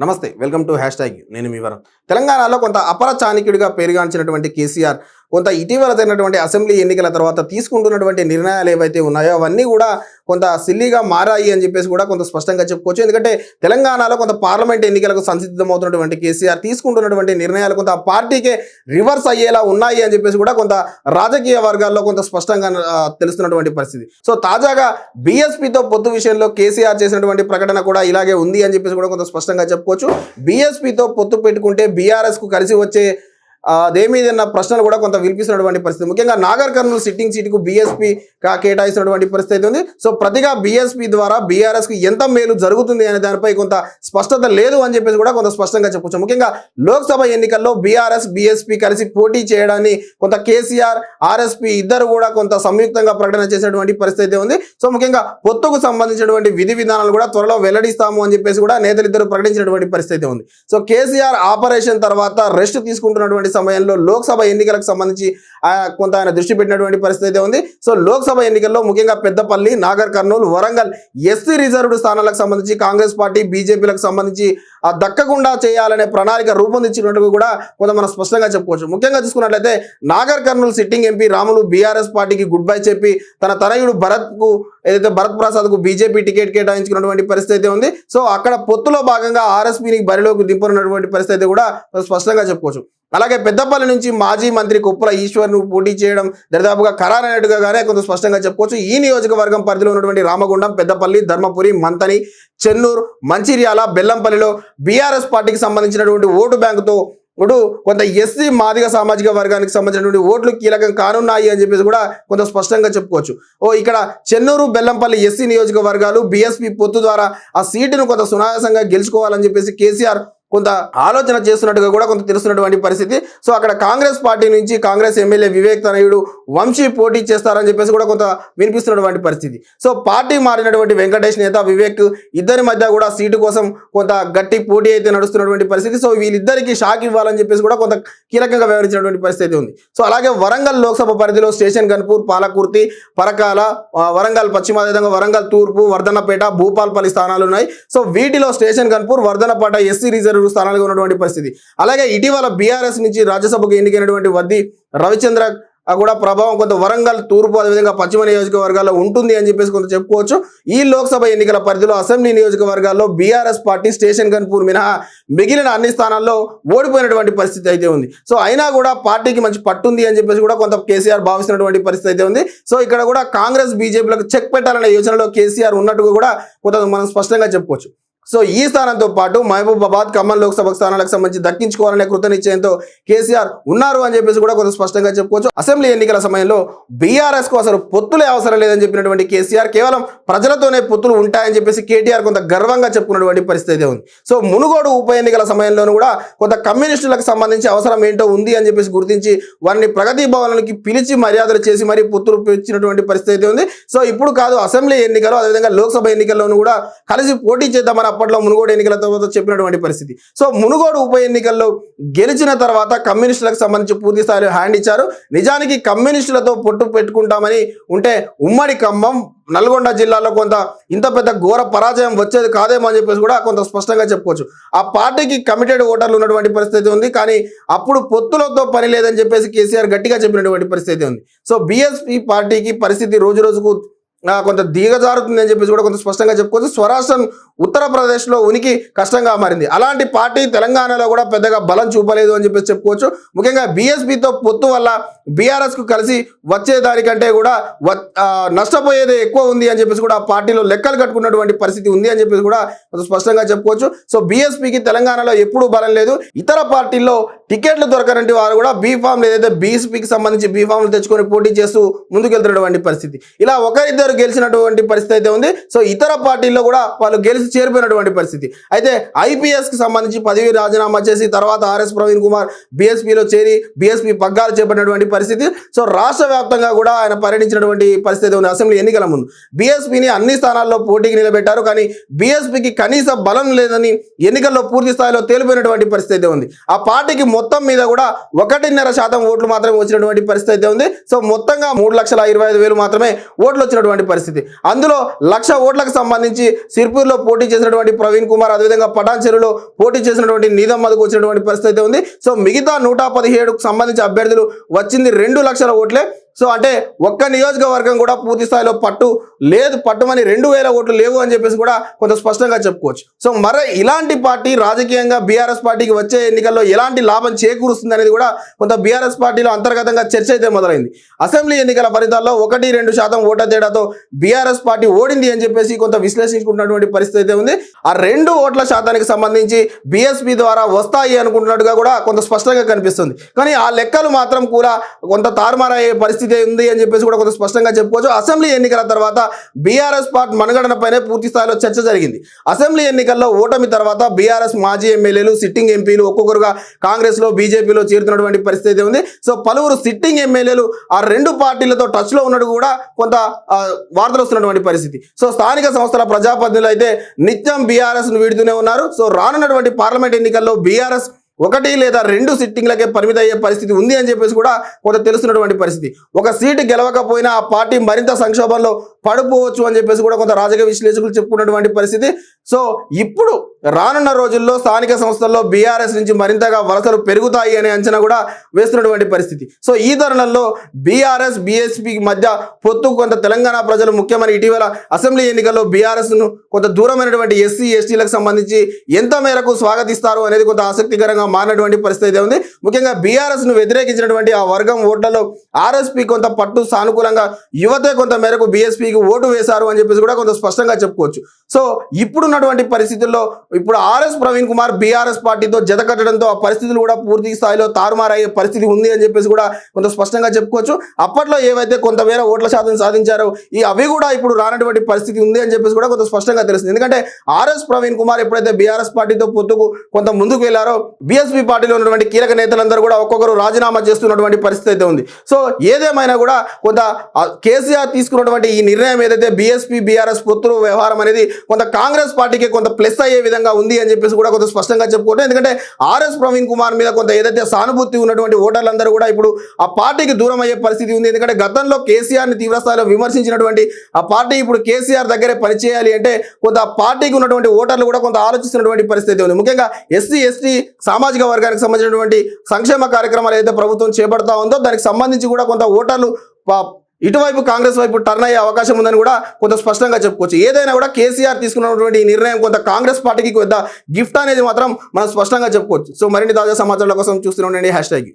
నమస్తే welcome to hash tag. నేను మీ వరం తెలంగాణలో కొంత అపర చాణక్యుడిగా పేరుగాంచినటువంటి కేసీఆర్ కొంత ఇటీవల జరిగినటువంటి అసెంబ్లీ ఎన్నికల తర్వాత తీసుకుంటున్నటువంటి నిర్ణయాలు ఏవైతే ఉన్నాయో అవన్నీ కూడా కొంత సిల్లీగా మారాయి అని చెప్పేసి కూడా కొంత స్పష్టంగా చెప్పుకోవచ్చు. ఎందుకంటే తెలంగాణలో కొంత పార్లమెంట్ ఎన్నికలకు సంసిద్ధమవుతున్నటువంటి కేసీఆర్ తీసుకుంటున్నటువంటి నిర్ణయాలు కొంత పార్టీకే రివర్స్ అయ్యేలా ఉన్నాయి అని చెప్పేసి కూడా కొంత రాజకీయ వర్గాల్లో కొంత స్పష్టంగా తెలుస్తున్నటువంటి పరిస్థితి. సో తాజాగా బీఎస్పీతో పొత్తు విషయంలో కేసీఆర్ చేసినటువంటి ప్రకటన కూడా ఇలాగే ఉంది అని చెప్పేసి కూడా కొంత స్పష్టంగా చెప్పుకోవచ్చు. బీఎస్పీతో పొత్తు పెట్టుకుంటే బీఆర్ఎస్కు కలిసి వచ్చే అదేమీదన్న ప్రశ్నలు కూడా కొంత వినిపిస్తున్నటువంటి పరిస్థితి. ముఖ్యంగా నాగర్ కర్నూలు సిట్టింగ్ సీటుకు బీఎస్పీ కేటాయిస్తున్నటువంటి పరిస్థితి ఉంది. సో ప్రతిగా బీఎస్పీ ద్వారా బీఆర్ఎస్కు ఎంత మేలు జరుగుతుంది అనే దానిపై కొంత స్పష్టత లేదు అని చెప్పేసి కూడా కొంత స్పష్టంగా చెప్పొచ్చు. ముఖ్యంగా లోక్సభ ఎన్నికల్లో బీఆర్ఎస్ బీఎస్పీ కలిసి పోటీ చేయడాన్ని కొంత కేసీఆర్ ఆర్ఎస్పీ ఇద్దరు కూడా కొంత సంయుక్తంగా ప్రకటన చేసినటువంటి పరిస్థితి ఉంది. సో ముఖ్యంగా పొత్తుకు సంబంధించినటువంటి విధి విధానాలు కూడా త్వరలో వెల్లడిస్తాము అని చెప్పేసి కూడా నేతలు ఇద్దరు ప్రకటించినటువంటి పరిస్థితి ఉంది. సో కేసీఆర్ ఆపరేషన్ తర్వాత రెస్ట్ తీసుకుంటున్నటువంటి సమయంలో లోక్సభ ఎన్నికలకు సంబంధించి కొంత ఆయన దృష్టి పెట్టినటువంటి పరిస్థితి ఉంది. సో లోక్సభ ఎన్నికల్లో ముఖ్యంగా పెద్దపల్లి నాగర్ కర్నూలు వరంగల్ ఎస్సీ రిజర్వ్డ్ స్థానాలకు సంబంధించి కాంగ్రెస్ పార్టీ బీజేపీలకు సంబంధించి దక్కకుండా చేయాలనే ప్రణాళిక రూపొందించినట్టు కూడా కొంత మనం స్పష్టంగా చెప్పుకోవచ్చు. ముఖ్యంగా చూసుకున్నట్లయితే Nagar Kurnool sitting MP Ramulu BRS పార్టీకి గుడ్ బై చెప్పి తన తనయుడు భరత్కు ఏదైతే భరత్ ప్రసాద్కు బీజేపీ టికెట్ కేటాయించుకున్నటువంటి పరిస్థితి ఉంది. సో అక్కడ పొత్తులో భాగంగా ఆర్ఎస్పీని బరిలోకి దింపనున్నటువంటి పరిస్థితి కూడా స్పష్టంగా చెప్పుకోవచ్చు. అలాగే పెద్దపల్లి నుంచి మాజీ మంత్రి కుప్పల ఈశ్వర్ను పోటీ చేయడం దరిదాపుగా ఖరారైనట్టుగానే కొంత స్పష్టంగా చెప్పుకోవచ్చు. ఈ నియోజకవర్గం పరిధిలో ఉన్నటువంటి రామగుండం పెద్దపల్లి ధర్మపురి మంతని చెన్నూరు మంచిర్యాల బెల్లంపల్లిలో బీఆర్ఎస్ పార్టీకి సంబంధించినటువంటి ఓటు బ్యాంకుతో ఇప్పుడు కొంత ఎస్సీ మాదిగ సామాజిక వర్గానికి సంబంధించినటువంటి ఓట్లు కీలకం కానున్నాయి అని చెప్పేసి కూడా కొంత స్పష్టంగా చెప్పుకోవచ్చు. ఓ ఇక్కడ చెన్నూరు బెల్లంపల్లి ఎస్సీ నియోజకవర్గాలు బీఎస్పీ పొత్తు ద్వారా ఆ సీటును కొంత సునాయాసంగా గెలుచుకోవాలని చెప్పేసి కేసీఆర్ కొంత ఆలోచన చేస్తున్నట్టుగా కూడా కొంత తెలుస్తున్నటువంటి పరిస్థితి. సో అక్కడ కాంగ్రెస్ పార్టీ నుంచి కాంగ్రెస్ ఎమ్మెల్యే వివేక్ తనయుడు వంశీ పోటీ చేస్తారని చెప్పేసి కూడా కొంత వినిపిస్తున్నటువంటి పరిస్థితి. సో పార్టీ మారినటువంటి వెంకటేష్ నేత వివేక్ ఇద్దరి మధ్య కూడా సీటు కోసం కొంత గట్టి పోటీ అయితే నడుస్తున్నటువంటి పరిస్థితి. సో వీళ్ళిద్దరికి షాక్ ఇవ్వాలని చెప్పేసి కూడా కొంత కీలకంగా వ్యవహరించినటువంటి పరిస్థితి ఉంది. సో అలాగే వరంగల్ లోక్సభ పరిధిలో స్టేషన్ గన్పూర్ పాలకుర్తి పరకాల వరంగల్ పశ్చిమ అదేవిధంగా వరంగల్ తూర్పు వర్ధనపేట భూపాల్పల్లి స్థానాలు ఉన్నాయి. సో వీటిలో station Ghanpur Wardhannapet SC reserve స్థానాలుగా ఉన్నటువంటి పరిస్థితి. అలాగే ఇటీవల బీఆర్ఎస్ నుంచి రాజ్యసభకు ఎన్నికైనటువంటి వద్ది రవిచంద్ర కూడా ప్రభావం కొంత వరంగల్ తూర్పు అదేవిధంగా పశ్చిమ నియోజకవర్గాల్లో ఉంటుంది అని చెప్పేసి కొంత చెప్పుకోవచ్చు. ఈ లోక్సభ ఎన్నికల పరిధిలో అసెంబ్లీ నియోజకవర్గాల్లో బీఆర్ఎస్ పార్టీ స్టేషన్ కన్పూర్ మినహా మిగిలిన అన్ని స్థానాల్లో ఓడిపోయినటువంటి పరిస్థితి అయితే ఉంది. సో అయినా కూడా పార్టీకి మంచి పట్టుంది అని చెప్పేసి కూడా కొంత కేసీఆర్ భావిస్తున్నటువంటి పరిస్థితి అయితే ఉంది. సో ఇక్కడ కూడా కాంగ్రెస్ బీజేపీలకు చెక్ పెట్టాలనే యోచనలో కేసీఆర్ ఉన్నట్టుగా కూడా కొంత మనం స్పష్టంగా చెప్పుకోవచ్చు. సో ఈ స్థానంతో పాటు మహబూబాబాద్ ఖమ్మం లోక్సభ స్థానాలకు సంబంధించి దక్కించుకోవాలనే కృత నిశ్చయంతో కేసీఆర్ ఉన్నారు అని చెప్పేసి కూడా కొంత స్పష్టంగా చెప్పుకోవచ్చు. అసెంబ్లీ ఎన్నికల సమయంలో బీఆర్ఎస్కు అసలు పొత్తులే అవసరం లేదని చెప్పినటువంటి కేసీఆర్ కేవలం ప్రజలతోనే పొత్తులు ఉంటాయని చెప్పేసి కేటీఆర్ కొంత గర్వంగా చెప్పుకున్నటువంటి పరిస్థితి ఉంది. సో మునుగోడు ఉప ఎన్నికల సమయంలోనూ కూడా కొంత కమ్యూనిస్టులకు సంబంధించి అవసరం ఏంటో ఉంది అని చెప్పేసి గుర్తించి వారిని ప్రగతి భవనానికి పిలిచి మర్యాదలు చేసి మరీ పొత్తులు ఇచ్చినటువంటి పరిస్థితి ఉంది. సో ఇప్పుడు కాదు అసెంబ్లీ ఎన్నికలు అదేవిధంగా లోక్సభ ఎన్నికల్లోనూ కూడా కలిసి పోటీ చేద్దామని అప్పట్లో మునుగోడు ఎన్నికల తర్వాత చెప్పినటువంటి పరిస్థితి. సో మునుగోడు ఉప ఎన్నికల్లో గెలిచిన తర్వాత కమ్యూనిస్టులకు సంబంధించి పూర్తి స్థాయిలో హ్యాండ్ ఇచ్చారు. నిజానికి కమ్యూనిస్టులతో పొట్టు పెట్టుకుంటామని ఉంటే ఉమ్మడి ఖమ్మం నల్గొండ జిల్లాలో కొంత ఇంత పెద్ద ఘోర పరాజయం వచ్చేది కాదేమో అని చెప్పేసి కూడా కొంత స్పష్టంగా చెప్పుకోవచ్చు. ఆ పార్టీకి కమిటెడ్ ఓటర్లు ఉన్నటువంటి పరిస్థితి ఉంది. కానీ అప్పుడు పొత్తులతో పని లేదని చెప్పేసి కేసీఆర్ గట్టిగా చెప్పినటువంటి పరిస్థితి ఉంది. సో బీఎస్పీ పార్టీకి పరిస్థితి రోజు రోజుకు కొంత దిగజారుతుంది అని చెప్పేసి కూడా కొంత స్పష్టంగా చెప్పుకోవచ్చు. స్వరాష్ట్రం ఉత్తరప్రదేశ్లో ఉనికి కష్టంగా మారింది. అలాంటి పార్టీ తెలంగాణలో కూడా పెద్దగా బలం చూపలేదు అని చెప్పేసి చెప్పుకోవచ్చు. ముఖ్యంగా బీఎస్పీతో పొత్తు వల్ల బీఆర్ఎస్కు కలిసి వచ్చేదానికంటే కూడా వ- నష్టపోయేది ఎక్కువ ఉంది అని చెప్పేసి కూడా ఆ పార్టీలో లెక్కలు కట్టుకున్నటువంటి పరిస్థితి ఉంది అని చెప్పేసి కూడా కొంత స్పష్టంగా చెప్పుకోవచ్చు. సో బీఎస్పీకి తెలంగాణలో ఎప్పుడూ బలం లేదు. ఇతర పార్టీల్లో టికెట్లు దొరకనంటి వారు కూడా బీ ఫామ్ ఏదైతే బీఎస్పీకి సంబంధించి బీ ఫామ్లు తెచ్చుకొని పోటీ చేస్తూ ముందుకెళ్తున్నటువంటి పరిస్థితి. ఇలా ఒకరిద్దరు గెలిచినటువంటి పరిస్థితి అయితే ఉంది. సో ఇతర పార్టీల్లో కూడా వాళ్ళు గెలిచి చేరిపోయినటువంటి పరిస్థితి. అయితే ఐపీఎస్కి సంబంధించి పదవి రాజీనామా చేసి తర్వాత ఆర్ఎస్ ప్రవీణ్ కుమార్ బీఎస్పీలో చేరి బీఎస్పీ పగ్గాలు చేపట్టినటువంటి పరిస్థితి. సో రాష్ట్ర వ్యాప్తంగా కూడా ఆయన పర్యటించినటువంటి పరిస్థితి ఉంది. అసెంబ్లీ ఎన్నికల ముందు బీఎస్పీని అన్ని స్థానాల్లో పోటీకి నిలబెట్టారు. కానీ బీఎస్పీకి కనీస బలం లేదని ఎన్నికల్లో పూర్తి స్థాయిలో తేలిపోయినటువంటి పరిస్థితి అయితే ఉంది. ఆ పార్టీకి మొత్తం మీద కూడా ఒకటిన్నర శాతం ఓట్లు మాత్రమే వచ్చినటువంటి పరిస్థితి అయితే ఉంది. సో మొత్తంగా మూడు లక్షల ఇరవై ఐదు వేలు మాత్రమే ఓట్లు వచ్చినటువంటి ఉన్నటువంటి పరిస్థితి. అందులో లక్ష ఓట్లకు సంబంధించి సిర్పూర్లో పోటీ చేసినటువంటి ప్రవీణ్ కుమార్ అదేవిధంగా పటాన్ చెరువులో పోటీ చేసినటువంటి నీదం మధుకు వచ్చినటువంటి పరిస్థితి ఉంది. సో మిగతా నూట పదిహేడుకు సంబంధించి అభ్యర్థులు వచ్చింది రెండు లక్షల ఓట్లే. సో అంటే ఒక్క నియోజకవర్గం కూడా పూర్తి స్థాయిలో పట్టు లేదు పట్టుమని రెండు వేల ఓట్లు లేవు అని చెప్పేసి కూడా కొంత స్పష్టంగా చెప్పుకోవచ్చు. సో మరి ఇలాంటి పార్టీ రాజకీయంగా బీఆర్ఎస్ పార్టీకి వచ్చే ఎన్నికల్లో ఎలాంటి లాభం చేకూరుస్తుంది అనేది కూడా కొంత బీఆర్ఎస్ పార్టీలో అంతర్గతంగా చర్చ అయితే మొదలైంది. అసెంబ్లీ ఎన్నికల ఫలితాల్లో ఒకటి రెండు శాతం ఓట్ల తేడాతో బీఆర్ఎస్ పార్టీ ఓడింది అని చెప్పేసి కొంత విశ్లేషించుకుంటున్నటువంటి పరిస్థితి అయితే ఉంది. ఆ రెండు ఓట్ల శాతానికి సంబంధించి బీఎస్పీ ద్వారా వస్తాయి అనుకుంటున్నట్టుగా కూడా కొంత స్పష్టంగా కనిపిస్తుంది. కానీ ఆ లెక్కలు మాత్రం కూడా కొంత తారుమారయ్యే పరిస్థితి ఉంది అని చెప్పేసి కూడా కొంత స్పష్టంగా చెప్పుకోవచ్చు. అసెంబ్లీ ఎన్నికల తర్వాత బీఆర్ఎస్ పార్టీ మనుగడనపైనే పూర్తి స్థాయిలో చర్చ జరిగింది. అసెంబ్లీ ఎన్నికల్లో ఓటమి తర్వాత బీఆర్ఎస్ మాజీ ఎమ్మెల్యేలు సిట్టింగ్ ఎంపీలు ఒక్కొక్కరుగా కాంగ్రెస్లో బీజేపీలో చేరుతున్నటువంటి పరిస్థితి ఉంది. సో పలువురు సిట్టింగ్ ఎమ్మెల్యేలు ఆ రెండు పార్టీలతో టచ్లో ఉన్నట్టు కూడా కొంత వార్తలు వస్తున్నటువంటి పరిస్థితి. సో స్థానిక సంస్థల ప్రజాప్రతినిధులు అయితే నిత్యం బీఆర్ఎస్ను వీడుతూనే ఉన్నారు. సో రానున్నటువంటి పార్లమెంట్ ఎన్నికల్లో బీఆర్ఎస్ ఒకటి లేదా రెండు సిట్టింగ్లకే పరిమిత అయ్యే పరిస్థితి ఉంది అని చెప్పేసి కూడా కొంత తెలుస్తున్నటువంటి పరిస్థితి. ఒక సీటు గెలవకపోయినా ఆ పార్టీ మరింత సంక్షోభంలో పడిపోవచ్చు అని చెప్పేసి కూడా కొంత రాజకీయ విశ్లేషకులు చెప్పుకున్నటువంటి పరిస్థితి. సో ఇప్పుడు రానున్న రోజుల్లో స్థానిక సంస్థల్లో బీఆర్ఎస్ నుంచి మరింతగా వలసలు పెరుగుతాయి అనే అంచనా కూడా వేస్తున్నటువంటి పరిస్థితి. సో ఈ తరుణంలో బీఆర్ఎస్ బీఎస్పీ మధ్య పొత్తు కొంత తెలంగాణ ప్రజలు ముఖ్యమైన ఇటీవల అసెంబ్లీ ఎన్నికల్లో బీఆర్ఎస్ను కొంత దూరమైనటువంటి ఎస్సీ ఎస్టీలకు సంబంధించి ఎంత మేరకు స్వాగతిస్తారు అనేది కొంత ఆసక్తికరంగా మారినటువంటి పరిస్థితి అయితే ఉంది. ముఖ్యంగా బీఆర్ఎస్ను వ్యతిరేకించినటువంటి ఆ వర్గం ఓట్లలో ఆర్ఎస్పీ కొంత పట్టు సానుకూలంగా యువతే కొంత మేరకు బీఎస్పీకి ఓటు వేశారు అని చెప్పేసి కూడా కొంత స్పష్టంగా చెప్పుకోవచ్చు. సో ఇప్పుడున్నటువంటి పరిస్థితుల్లో ఇప్పుడు ఆర్ఎస్ ప్రవీణ్ కుమార్ బీఆర్ఎస్ పార్టీతో జత కట్టడంతో ఆ పరిస్థితులు కూడా పూర్తి స్థాయిలో తారుమారయ్యే పరిస్థితి ఉంది అని చెప్పేసి కూడా కొంత స్పష్టంగా చెప్పుకోవచ్చు. అప్పట్లో ఏవైతే కొంతమేర ఓట్ల శాతం సాధించారో ఈ అవి కూడా ఇప్పుడు రానటువంటి పరిస్థితి ఉంది అని చెప్పేసి కూడా కొంత స్పష్టంగా తెలుస్తుంది. ఎందుకంటే ఆర్ఎస్ ప్రవీణ్ కుమార్ ఎప్పుడైతే బీఆర్ఎస్ పార్టీతో పొత్తుకు కొంత ముందుకు వెళ్ళారో బీఎస్పీ పార్టీలో ఉన్నటువంటి కీలక నేతలందరూ కూడా ఒక్కొక్కరు రాజీనామా చేస్తున్నటువంటి పరిస్థితి అయితే ఉంది. సో ఏదేమైనా కూడా కొంత కేసీఆర్ తీసుకున్నటువంటి ఈ నిర్ణయం ఏదైతే బీఎస్పీ బీఆర్ఎస్ పొత్తు వ్యవహారం అనేది కొంత కాంగ్రెస్ పార్టీకి కొంత ప్లస్ అయ్యే విధంగా ఉంది అని చెప్పేసి కూడా కొంత స్పష్టంగా చెప్పుకోవడం ఎందుకంటే ఆర్ఎస్ ప్రవీణ్ కుమార్ మీద కొంత ఏదైతే సానుభూతి ఉన్నటువంటి ఓటర్లందరూ కూడా ఇప్పుడు ఆ పార్టీకి దూరం అయ్యే పరిస్థితి ఉంది. ఎందుకంటే గతంలో కేసీఆర్ని తీవ్రస్థాయిలో విమర్శించినటువంటి ఆ పార్టీ ఇప్పుడు కేసీఆర్ దగ్గరే పనిచేయాలి అంటే కొంత ఆ పార్టీకి ఉన్నటువంటి ఓటర్లు కూడా కొంత ఆలోచిస్తున్నటువంటి పరిస్థితి ఉంది. ముఖ్యంగా ఎస్సీ ఎస్టీ సామాజిక వర్గానికి సంబంధించినటువంటి సంక్షేమ కార్యక్రమాలు ఏదైతే ప్రభుత్వం చేపడతా ఉందో దానికి సంబంధించి కూడా కొంత ఓటర్లు ఇటువైపు కాంగ్రెస్ వైపు టర్న్ అయ్యే అవకాశం ఉందని కూడా కొంత స్పష్టంగా చెప్పుకోవచ్చు. ఏదైనా కూడా కేసీఆర్ తీసుకున్నటువంటి ఈ నిర్ణయం కొంత కాంగ్రెస్ పార్టీకి కొంత గిఫ్ట్ అనేది మాత్రం మనం స్పష్టంగా చెప్పుకోవచ్చు. సో మరిన్ని తాజా సమాచారాల కోసం చూస్తూనే ఉండండి. Hash tag